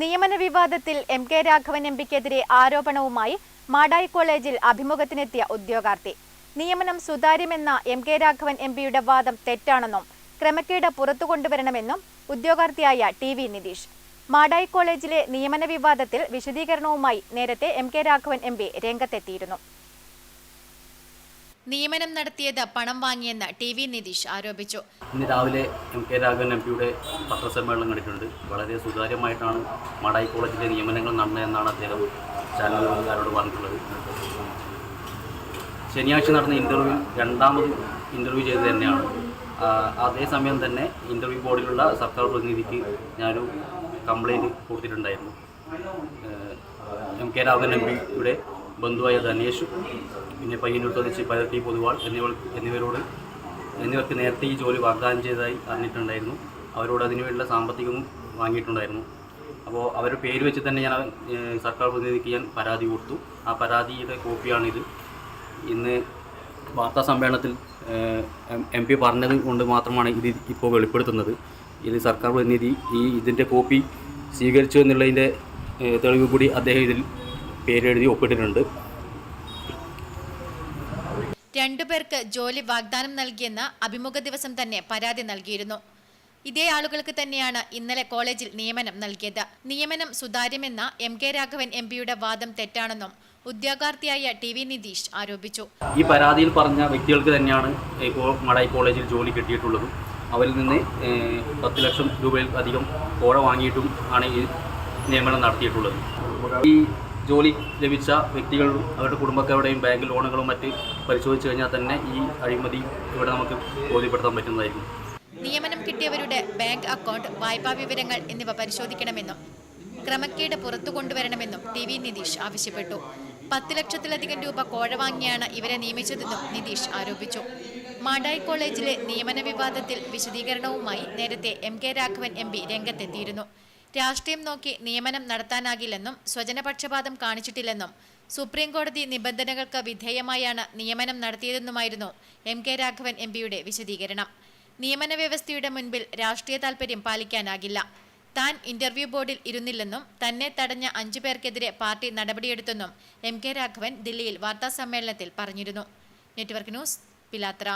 നിയമന വിവാദത്തിൽ M K Raghavan M പിക്കെതിരെ ആരോപണവുമായി മാടായി കോളേജിൽ അഭിമുഖത്തിനെത്തിയ ഉദ്യോഗാർത്ഥി. നിയമനം സുതാര്യമെന്ന എം കെ രാഘവൻ എം പിയുടെ വാദം തെറ്റാണെന്നും ക്രമക്കേട് പുറത്തു കൊണ്ടുവരണമെന്നും ഉദ്യോഗാർത്ഥിയായ ടി വി നിതീഷ്. മാടായി കോളേജിലെ നിയമന വിവാദത്തിൽ വിശദീകരണവുമായി നേരത്തെ M K Raghavan M P രംഗത്തെത്തിയിരുന്നു. നിയമനം നടത്തിയത് പണം വാങ്ങിയെന്ന് ടി വി നിതീഷ് ആരോപിച്ചു. ഇന്ന് രാവിലെ എം കെ രാഘവൻ എം പിയുടെ പത്രസമ്മേളനം കണ്ടിട്ടുണ്ട്. വളരെ സുതാര്യമായിട്ടാണ് മടായി കോളേജിലെ നിയമനങ്ങൾ നടന്നതെന്നാണ് അദ്ദേഹം ചാനലുകാരോട് പറഞ്ഞിട്ടുള്ളത്. ശനിയാഴ്ച നടന്ന ഇന്റർവ്യൂ രണ്ടാമത് ഇന്റർവ്യൂ ചെയ്തത് തന്നെയാണ്. അതേസമയം തന്നെ ഇന്റർവ്യൂ ബോർഡിലുള്ള സർക്കാർ പ്രതിനിധിക്ക് ഞാനൊരു കംപ്ലയിന്റ് കൊടുത്തിട്ടുണ്ടായിരുന്നു. എം കെ രാഘവൻ എം പിയുടെ ബന്ധുവായ ധനേഷ് പിന്നെ പയ്യന്നൂർ സ്വദേശി പരത്തി പൊതുവാൾ എന്നിവർ എന്നിവരോട് എന്നിവർക്ക് നേരത്തെ ഈ ജോലി വാഗ്ദാനം ചെയ്തതായി അറിഞ്ഞിട്ടുണ്ടായിരുന്നു. അവരോട് അതിനുവേണ്ടിയുള്ള സാമ്പത്തികവും വാങ്ങിയിട്ടുണ്ടായിരുന്നു. അപ്പോൾ അവരുടെ പേര് വെച്ച് തന്നെ ഞാൻ സർക്കാർ പ്രതിനിധിക്ക് ഞാൻ പരാതി കൊടുത്തു. ആ പരാതിയുടെ കോപ്പിയാണിത്. ഇന്ന് വാർത്താ സമ്മേളനത്തിൽ എം പി പറഞ്ഞത് കൊണ്ട് മാത്രമാണ് ഇത് ഇപ്പോൾ വെളിപ്പെടുത്തുന്നത്. ഇത് സർക്കാർ പ്രതിനിധി ഈ ഇതിന്റെ കോപ്പി സ്വീകരിച്ചു എന്നുള്ളതിന്റെ തെളിവ് കൂടി അദ്ദേഹം ഇതിൽ പേരെഴുതി ഒപ്പിട്ടിട്ടുണ്ട്. രണ്ടുപേർക്ക് ജോലി വാഗ്ദാനം നൽകിയെന്ന് അഭിമുഖ ദിവസം തന്നെ പരാതി നൽകിയിരുന്നു. ഇതേ ആളുകൾക്ക് തന്നെയാണ് ഇന്നലെ കോളേജിൽ നിയമനം നൽകിയത്. നിയമനം സുതാര്യമെന്ന എം കെ രാഘവൻ എം പിയുടെ വാദം തെറ്റാണെന്നും ഉദ്യോഗാർത്ഥിയായ ടി വി നിതീഷ് ആരോപിച്ചു. ഈ പരാതിയിൽ പറഞ്ഞ വ്യക്തികൾക്ക് തന്നെയാണ് ഇപ്പോൾ മടായി കോളേജിൽ ജോലി കിട്ടിയിട്ടുള്ളതും. അവരിൽ നിന്ന് പത്ത് ലക്ഷം രൂപയിൽ അധികം കോഴ വാങ്ങിയിട്ടും ആണ് ഈ നിയമനം നടത്തിയിട്ടുള്ളത്. ഈ ജോലി ലഭിച്ച വ്യക്തികളും അവരുടെ കുടുംബക്കാരുടെയും ബാങ്ക് ലോണുകളും മറ്റ് പരിശോധിച്ച് കഴിഞ്ഞാൽ തന്നെ ഈ അഴിമതി ഇവിടെ നമുക്ക് ബോധ്യപ്പെടുത്താൻ പറ്റുന്നതായിരിക്കും. നിയമനം കിട്ടിയവരുടെ ബാങ്ക് അക്കൗണ്ട് വായ്പാ വിവരങ്ങൾ എന്നിവ പരിശോധിക്കണമെന്നും ക്രമക്കേട് പുറത്തു കൊണ്ടുവരണമെന്നും ടി വി നിതീഷ് ആവശ്യപ്പെട്ടു. പത്ത് ലക്ഷത്തിലധികം രൂപ കോഴ വാങ്ങിയാണ് ഇവരെ നിയമിച്ചതെന്നും നിതീഷ് ആരോപിച്ചു. മാടായി കോളേജിലെ നിയമന വിവാദത്തിൽ വിശദീകരണവുമായി നേരത്തെ M K Raghavan M P രംഗത്തെത്തിയിരുന്നു. രാഷ്ട്രീയം നോക്കി നിയമനം നടത്താനാകില്ലെന്നും സ്വജനപക്ഷപാതം കാണിച്ചിട്ടില്ലെന്നും സുപ്രീംകോടതി നിബന്ധനകൾക്ക് വിധേയമായാണ് നിയമനം നടത്തിയതെന്നുമായിരുന്നു എം കെ രാഘവൻ എം പിയുടെ വിശദീകരണം. നിയമന വ്യവസ്ഥയുടെ മുൻപിൽ രാഷ്ട്രീയ താൽപര്യം പാലിക്കാനാകില്ല. താൻ ഇന്റർവ്യൂ ബോർഡിൽ ഇരുന്നില്ലെന്നും തന്നെ തടഞ്ഞ അഞ്ചു പേർക്കെതിരെ പാർട്ടി നടപടിയെടുത്തെന്നും എം കെ രാഘവൻ ദില്ലിയിൽ വാർത്താസമ്മേളനത്തിൽ പറഞ്ഞിരുന്നു. Network news Pilathara.